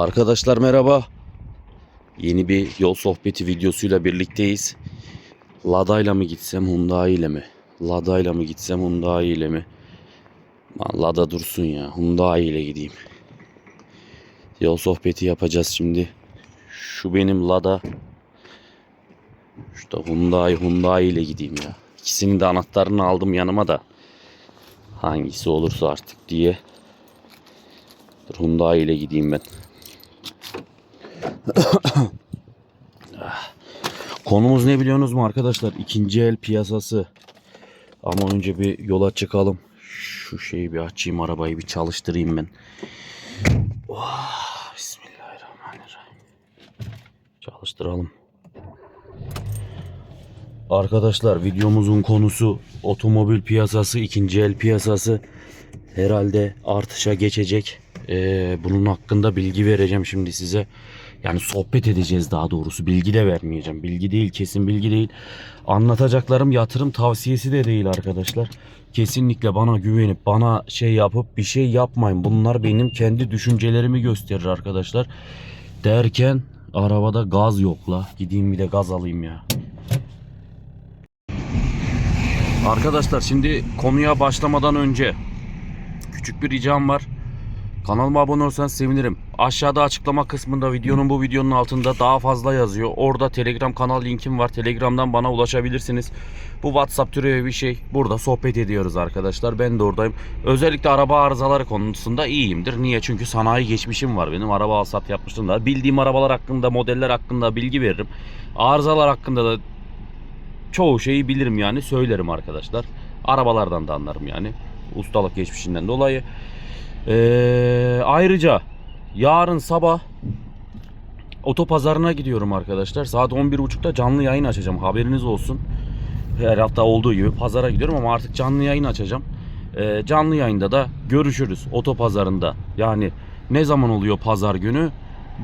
Arkadaşlar merhaba. Yeni bir yol sohbeti videosuyla birlikteyiz. Lada'yla mı gitsem Hyundai ile mi? Lada'yla mı gitsem Hyundai ile mi? Lada dursun ya. Hyundai ile gideyim. Yol sohbeti yapacağız şimdi. Şu benim Lada. Şu da Hyundai, Hyundai ile gideyim ya. İkisinin de anahtarını aldım yanıma da. Hangisi olursa artık diye. Hyundai ile gideyim ben. Konumuz ne biliyorsunuz mu arkadaşlar? İkinci el piyasası. Ama önce bir yola çıkalım. Şu şeyi bir açayım arabayı bir çalıştırayım ben. Oh, Bismillahirrahmanirrahim. Çalıştıralım. Arkadaşlar videomuzun konusu otomobil piyasası, ikinci el piyasası herhalde artışa geçecek. Ee, bunun hakkında bilgi vereceğim şimdi size. Yani sohbet edeceğiz daha doğrusu. Bilgi de vermeyeceğim. Bilgi değil, kesin bilgi değil. Anlatacaklarım yatırım tavsiyesi de değil arkadaşlar. Kesinlikle bana güvenip bana şey yapıp bir şey yapmayın. Bunlar benim kendi düşüncelerimi gösterir arkadaşlar. Derken arabada gaz yok la. Gideyim bir de gaz alayım ya. Arkadaşlar şimdi konuya başlamadan önce küçük bir ricam var. Kanalıma abone olursanız sevinirim. Aşağıda açıklama kısmında videonun bu videonun altında daha fazla yazıyor. Orada Telegram kanal linkim var. Telegram'dan bana ulaşabilirsiniz. Bu WhatsApp türevi bir şey. Burada sohbet ediyoruz arkadaşlar. Ben de oradayım. Özellikle araba arızaları konusunda iyiyimdir. Niye? Çünkü sanayi geçmişim var benim. Araba alsat yapmıştım da. Bildiğim arabalar hakkında, modeller hakkında bilgi veririm. Arızalar hakkında da çoğu şeyi bilirim yani söylerim arkadaşlar. Arabalardan da anlarım yani. Ustalık geçmişinden dolayı. Ee, ayrıca yarın sabah otopazarına gidiyorum arkadaşlar. Saat 11.30'da canlı yayın açacağım. Haberiniz olsun. Her hafta olduğu gibi pazara gidiyorum ama artık canlı yayın açacağım. Ee, canlı yayında da görüşürüz otopazarında. Yani ne zaman oluyor pazar günü?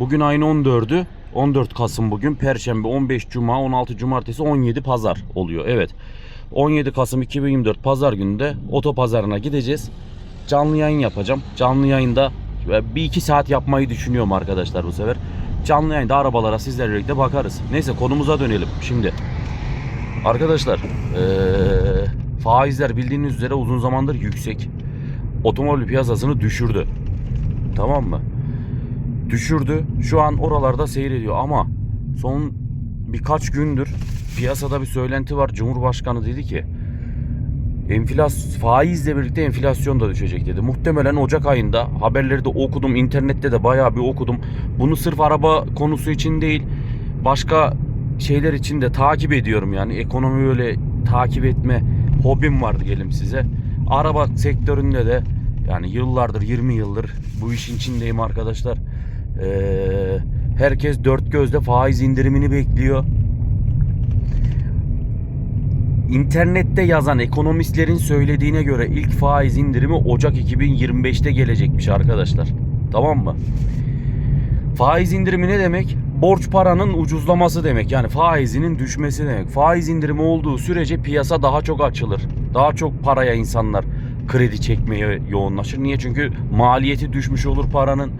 Bugün ayın 14'ü. 14 Kasım bugün. Perşembe, 15 Cuma, 16 Cumartesi, 17 Pazar oluyor. Evet. 17 Kasım 2024 Pazar gününde otopazarına gideceğiz. Canlı yayın yapacağım. Canlı yayında bir iki saat yapmayı düşünüyorum arkadaşlar bu sefer. Canlı yayında arabalara sizlerle birlikte bakarız. Neyse konumuza dönelim şimdi. Arkadaşlar eee, faizler bildiğiniz üzere uzun zamandır yüksek. Otomobil piyasasını düşürdü. Tamam mı? Düşürdü. Şu an oralarda seyrediyor ama son birkaç gündür piyasada bir söylenti var. Cumhurbaşkanı dedi ki enflas faizle birlikte enflasyon da düşecek dedi. Muhtemelen Ocak ayında haberleri de okudum, internette de bayağı bir okudum. Bunu sırf araba konusu için değil, başka şeyler için de takip ediyorum yani. Ekonomi öyle takip etme hobim vardı gelim size. Araba sektöründe de yani yıllardır 20 yıldır bu işin içindeyim arkadaşlar. Ee, herkes dört gözle faiz indirimini bekliyor. İnternette yazan ekonomistlerin söylediğine göre ilk faiz indirimi Ocak 2025'te gelecekmiş arkadaşlar. Tamam mı? Faiz indirimi ne demek? Borç paranın ucuzlaması demek. Yani faizinin düşmesi demek. Faiz indirimi olduğu sürece piyasa daha çok açılır. Daha çok paraya insanlar kredi çekmeye yoğunlaşır. Niye? Çünkü maliyeti düşmüş olur paranın.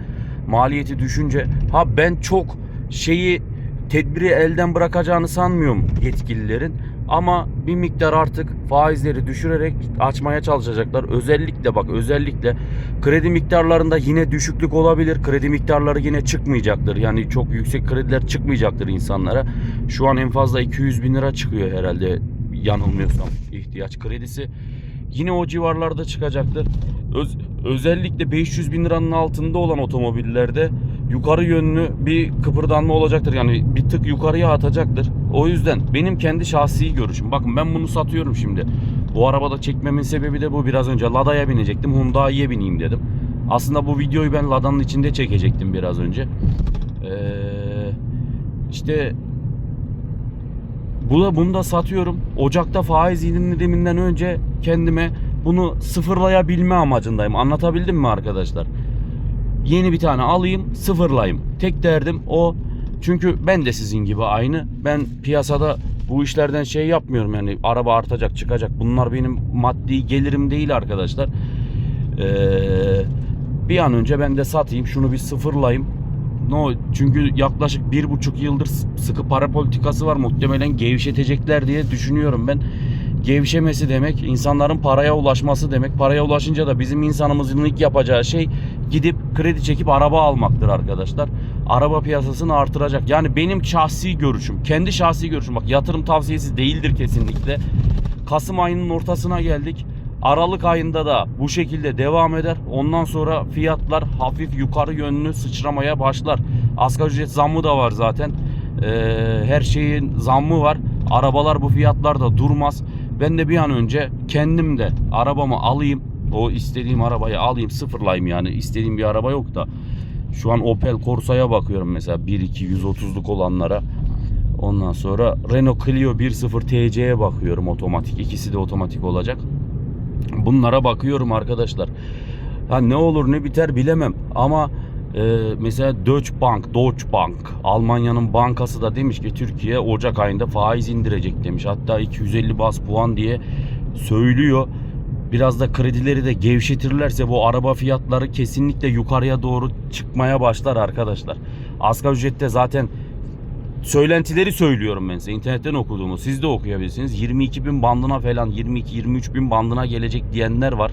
Maliyeti düşünce ha ben çok şeyi tedbiri elden bırakacağını sanmıyorum yetkililerin. Ama bir miktar artık faizleri düşürerek açmaya çalışacaklar. Özellikle bak özellikle kredi miktarlarında yine düşüklük olabilir. Kredi miktarları yine çıkmayacaktır. Yani çok yüksek krediler çıkmayacaktır insanlara. Şu an en fazla 200 bin lira çıkıyor herhalde yanılmıyorsam ihtiyaç kredisi. Yine o civarlarda çıkacaktır. Öz- özellikle 500 bin liranın altında olan otomobillerde yukarı yönlü bir kıpırdanma olacaktır. Yani bir tık yukarıya atacaktır. O yüzden benim kendi şahsi görüşüm. Bakın ben bunu satıyorum şimdi. Bu arabada çekmemin sebebi de bu. Biraz önce Lada'ya binecektim. Hyundai'ye bineyim dedim. Aslında bu videoyu ben Lada'nın içinde çekecektim biraz önce. Ee, işte bu da bunu da satıyorum. Ocakta faiz indiriminden önce kendime bunu sıfırlayabilme amacındayım. Anlatabildim mi arkadaşlar? Yeni bir tane alayım, sıfırlayayım. Tek derdim o. Çünkü ben de sizin gibi aynı. Ben piyasada bu işlerden şey yapmıyorum yani araba artacak çıkacak. Bunlar benim maddi gelirim değil arkadaşlar. Ee, bir an önce ben de satayım şunu bir sıfırlayayım. No, çünkü yaklaşık bir buçuk yıldır sıkı para politikası var. Muhtemelen gevşetecekler diye düşünüyorum ben. Gevşemesi demek insanların paraya ulaşması demek. Paraya ulaşınca da bizim insanımızın ilk yapacağı şey gidip kredi çekip araba almaktır arkadaşlar. Araba piyasasını artıracak. Yani benim şahsi görüşüm, kendi şahsi görüşüm. Bak yatırım tavsiyesi değildir kesinlikle. Kasım ayının ortasına geldik. Aralık ayında da bu şekilde devam eder. Ondan sonra fiyatlar hafif yukarı yönlü sıçramaya başlar. Asgari ücret zammı da var zaten. Ee, her şeyin zammı var. Arabalar bu fiyatlarda durmaz. Ben de bir an önce kendim de arabamı alayım. O istediğim arabayı alayım sıfırlayayım yani. İstediğim bir araba yok da. Şu an Opel Corsa'ya bakıyorum mesela 1.2 130'luk olanlara. Ondan sonra Renault Clio 1.0 TC'ye bakıyorum otomatik. İkisi de otomatik olacak. Bunlara bakıyorum arkadaşlar. Ha ne olur ne biter bilemem ama e, mesela Deutsche Bank, Deutsche Bank Almanya'nın bankası da demiş ki Türkiye Ocak ayında faiz indirecek demiş. Hatta 250 bas puan diye söylüyor. Biraz da kredileri de gevşetirlerse bu araba fiyatları kesinlikle yukarıya doğru çıkmaya başlar arkadaşlar. Asgari ücrette zaten söylentileri söylüyorum ben size. İnternetten okuduğumu siz de okuyabilirsiniz. 22 bin bandına falan 22-23 bin bandına gelecek diyenler var.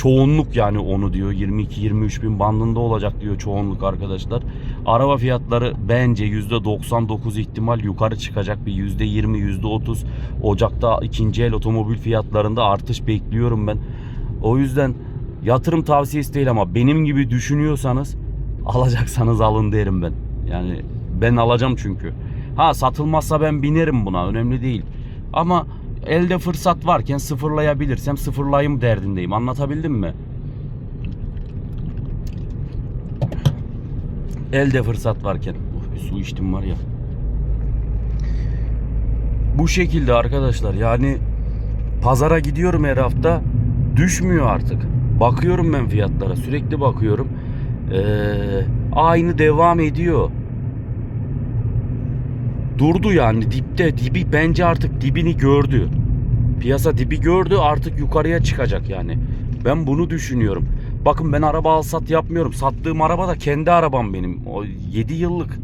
Çoğunluk yani onu diyor. 22-23 bin bandında olacak diyor çoğunluk arkadaşlar. Araba fiyatları bence %99 ihtimal yukarı çıkacak. Bir %20, %30 Ocak'ta ikinci el otomobil fiyatlarında artış bekliyorum ben. O yüzden yatırım tavsiyesi değil ama benim gibi düşünüyorsanız alacaksanız alın derim ben. Yani ben alacağım çünkü. Ha satılmazsa ben binerim buna önemli değil. Ama elde fırsat varken sıfırlayabilirsem sıfırlayayım derdindeyim. Anlatabildim mi? Elde fırsat varken. Oh, bir su içtim var ya. Bu şekilde arkadaşlar yani pazara gidiyorum her hafta düşmüyor artık. Bakıyorum ben fiyatlara sürekli bakıyorum. Ee, aynı devam ediyor. Durdu yani dipte dibi bence artık dibini gördü. Piyasa dibi gördü artık yukarıya çıkacak yani. Ben bunu düşünüyorum. Bakın ben araba al sat yapmıyorum. Sattığım araba da kendi arabam benim. O 7 yıllık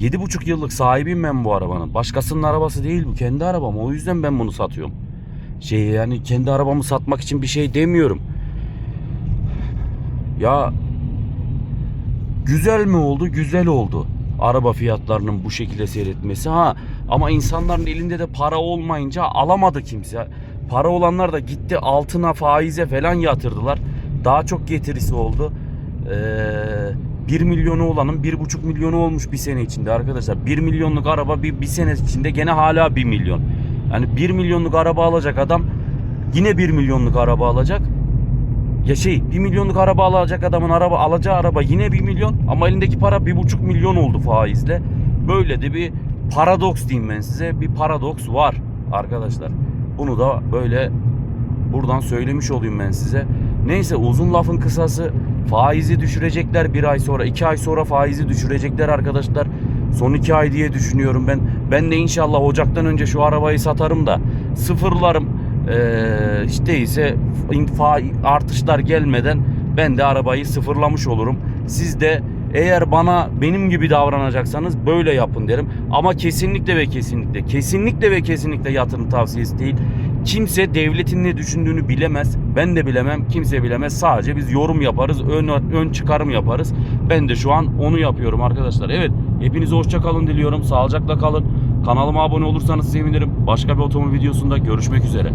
7,5 yıllık sahibiyim ben bu arabanın. Başkasının arabası değil bu. Kendi arabam. O yüzden ben bunu satıyorum. Şey yani kendi arabamı satmak için bir şey demiyorum. Ya güzel mi oldu? Güzel oldu. Araba fiyatlarının bu şekilde seyretmesi. Ha ama insanların elinde de para olmayınca alamadı kimse. Para olanlar da gitti altına faize falan yatırdılar. Daha çok getirisi oldu. Ee, 1 milyonu olanın 1,5 milyonu olmuş bir sene içinde arkadaşlar. 1 milyonluk araba bir, bir sene içinde gene hala 1 milyon. Yani 1 milyonluk araba alacak adam yine 1 milyonluk araba alacak. Ya şey 1 milyonluk araba alacak adamın araba alacağı araba yine 1 milyon ama elindeki para 1,5 milyon oldu faizle. Böyle de bir paradoks diyeyim ben size. Bir paradoks var arkadaşlar. Bunu da böyle buradan söylemiş olayım ben size. Neyse uzun lafın kısası faizi düşürecekler bir ay sonra iki ay sonra faizi düşürecekler arkadaşlar. Son iki ay diye düşünüyorum ben. Ben de inşallah Ocak'tan önce şu arabayı satarım da sıfırlarım. Ee, hiç değilse artışlar gelmeden ben de arabayı sıfırlamış olurum. Siz de eğer bana benim gibi davranacaksanız böyle yapın derim. Ama kesinlikle ve kesinlikle, kesinlikle ve kesinlikle yatırım tavsiyesi değil. Kimse devletin ne düşündüğünü bilemez. Ben de bilemem, kimse bilemez. Sadece biz yorum yaparız, ön, ön çıkarım yaparız. Ben de şu an onu yapıyorum arkadaşlar. Evet, hepinize hoşça kalın diliyorum. Sağlıcakla kalın. Kanalıma abone olursanız sevinirim. Başka bir otomobil videosunda görüşmek üzere.